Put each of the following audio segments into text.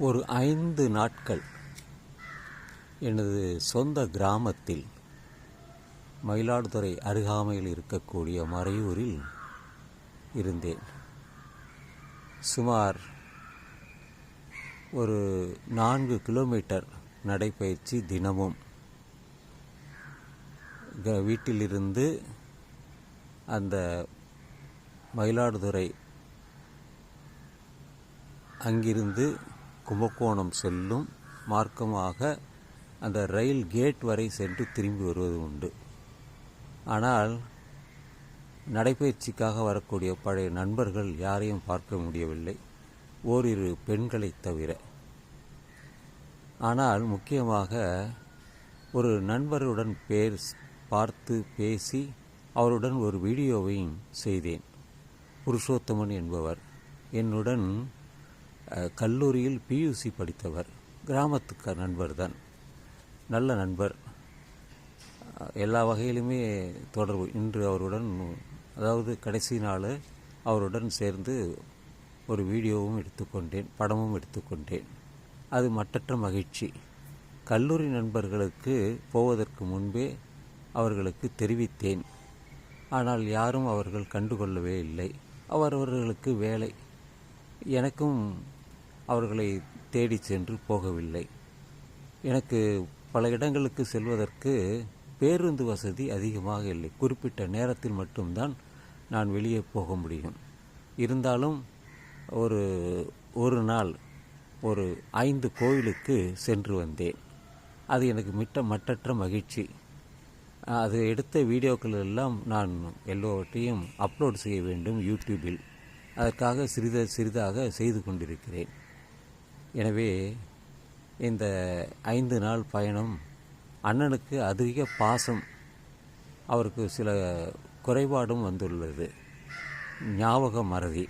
ஒரு ஐந்து நாட்கள் எனது சொந்த கிராமத்தில் மயிலாடுதுறை அருகாமையில் இருக்கக்கூடிய மறையூரில் இருந்தேன். சுமார் ஒரு நான்கு கிலோமீட்டர் நடைப்பயிற்சி தினமும் க- வீட்டிலிருந்து அந்த மயிலாடுதுறை அங்கிருந்து கும்பகோணம் செல்லும் மார்க்கமாக அந்த ரயில் கேட் வரை சென்று திரும்பி வருவது உண்டு. ஆனால் நடைப்பயிற்சிக்காக வரக்கூடிய பழைய நண்பர்கள் யாரையும் பார்க்க முடியவில்லை. ஓரிரு பெண்களை தவிர. ஆனால் முக்கியமாக ஒரு நண்பருடன் பேர் பார்த்து பேசி அவருடன் ஒரு வீடியோவையும் செய்தேன். புருஷோத்தமன் என்பவர். என்னுடன் கல்லூரியில் பியூசி படித்தவர். கிராமத்துக்கு நண்பர்தான் நல்ல நண்பர். எல்லா வகையிலுமே தொடர்பு. இன்று அவருடன் அதாவது கடைசி நாள் அவருடன் சேர்ந்து ஒரு வீடியோவும் எடுத்துக்கொண்டேன் படமும் எடுத்துக்கொண்டேன். அது மட்டற்ற மகிழ்ச்சி. கல்லூரி நண்பர்களுக்கு போவதற்கு முன்பே அவர்களுக்கு தெரிவித்தேன். ஆனால் யாரும் அவர்கள் கண்டுகொள்ளவே இல்லை. அவரவர்களுக்கு வேலை எனக்கும் அவர்களை தேடி சென்று போகவில்லை. எனக்கு பல இடங்களுக்கு செல்வதற்கு பேருந்து வசதி அதிகமாக இல்லை. குறிப்பிட்ட நேரத்தில் மட்டும்தான் நான் வெளியே போக முடியும். இருந்தாலும் ஒரு ஒரு நாள் ஒரு ஐந்து கோவிலுக்கு சென்று வந்தேன். அது எனக்கு மிட்ட மட்டற்ற மகிழ்ச்சி. அது எடுத்த வீடியோக்கள் எல்லாம் நான் எல்லோவற்றையும் அப்லோட் செய்ய வேண்டும் யூடியூபில். அதற்காக சிறித சிறிதாக செய்து கொண்டிருக்கிறேன். எனவே இந்த ஐந்து நாள் பயணம் அண்ணனுக்கு அதிக பாசம். அவருக்கு சில குறைபாடும் வந்துள்ளது. ஞாபக மறதி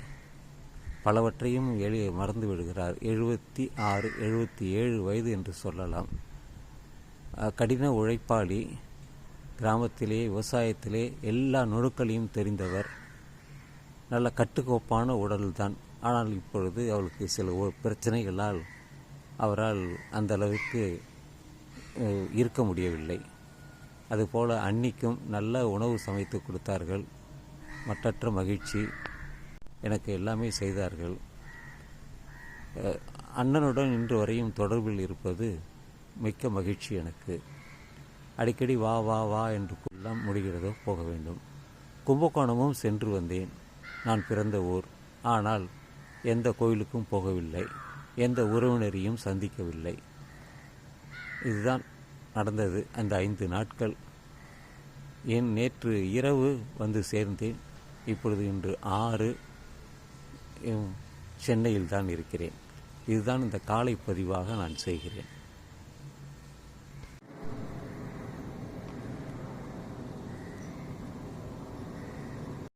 பலவற்றையும் எளி மறந்து விடுகிறார். எழுபத்தி ஆறு எழுபத்தி ஏழு வயது என்று சொல்லலாம். கடின உழைப்பாளி. கிராமத்திலே விவசாயத்திலே எல்லா நுணுக்களையும் தெரிந்தவர். நல்ல கட்டுக்கோப்பான உடல்தான். ஆனால் இப்பொழுது அவளுக்கு சில பிரச்சனைகளால் அவரால் அந்த அளவுக்கு இருக்க முடியவில்லை. அதுபோல அன்னிக்கும் நல்ல உணவு சமைத்து கொடுத்தார்கள். மற்றற்ற மகிழ்ச்சி எனக்கு எல்லாமே செய்தார்கள். அண்ணனுடன் இன்று வரையும் தொடர்பில் இருப்பது மிக்க மகிழ்ச்சி எனக்கு. அடிக்கடி வா வா வா என்று எல்லாம் முடிகிறதோ போக வேண்டும். கும்பகோணமும் சென்று வந்தேன். நான் பிறந்த ஊர். ஆனால் எந்த கோயிலுக்கும் போகவில்லை. எந்த உறவினரையும் சந்திக்கவில்லை. இதுதான் நடந்தது அந்த ஐந்து நாட்கள். என் நேற்று இரவு வந்து சேர்ந்தேன். இப்பொழுது இன்று ஆறு. சென்னையில் தான் இருக்கிறேன். இதுதான் இந்த காலை பதிவாக நான் செய்கிறேன்.